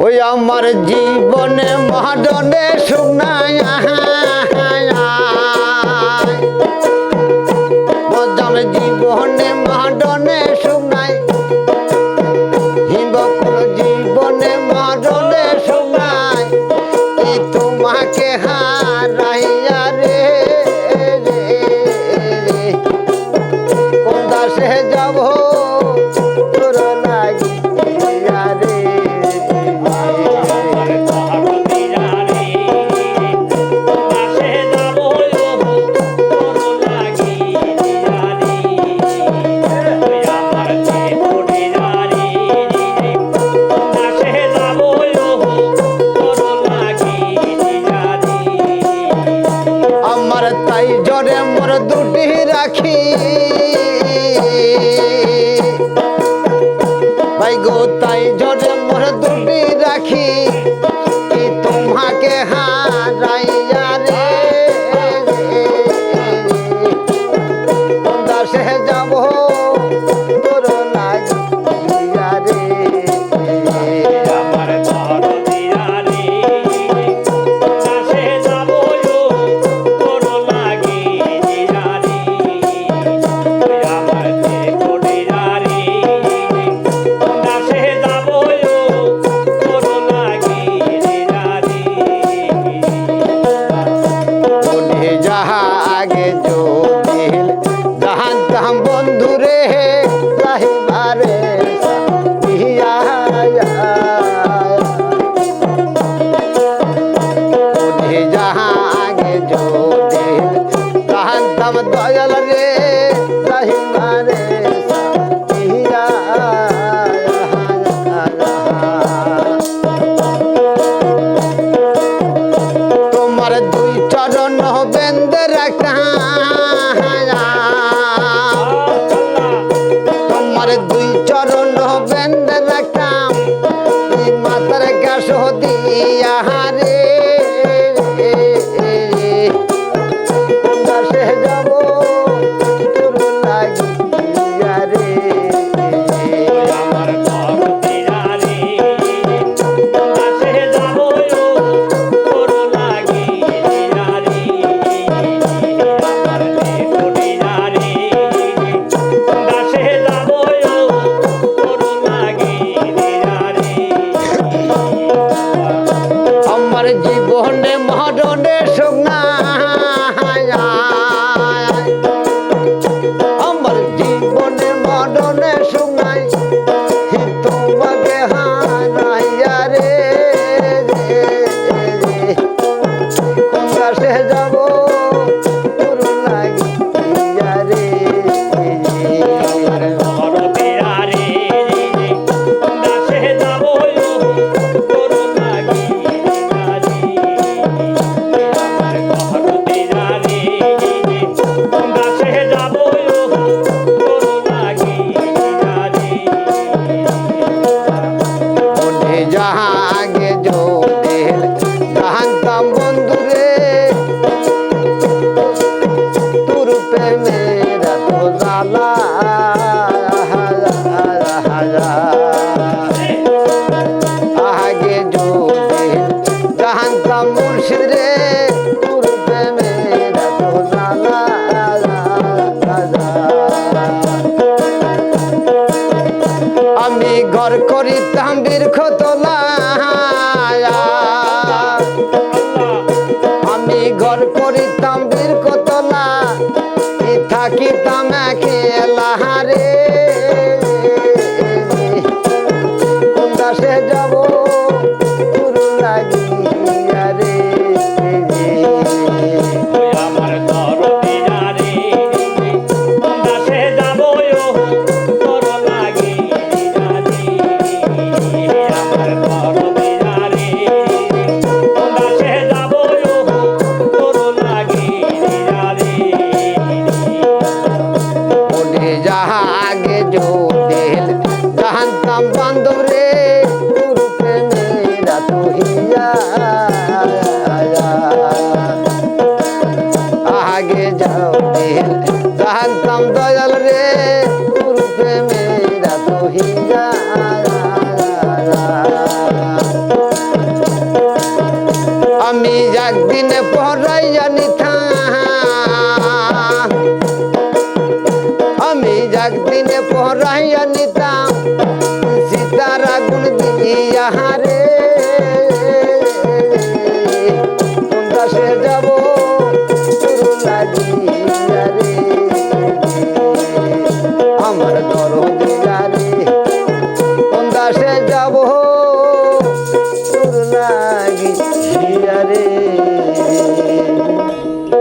ওই আমার জীবনে মহাদনে শুনায় জীবনে মহাদনে রাখি। আহারে জীবনে মরণে সোনা आगे जो পর করিতাম বীর কত না এ থাকিতাম খেলা হারে কোন দাসে যাব আগে যাও জানতাম দয়াল রে গুরু প্রেমেরা তো হিজা মরণ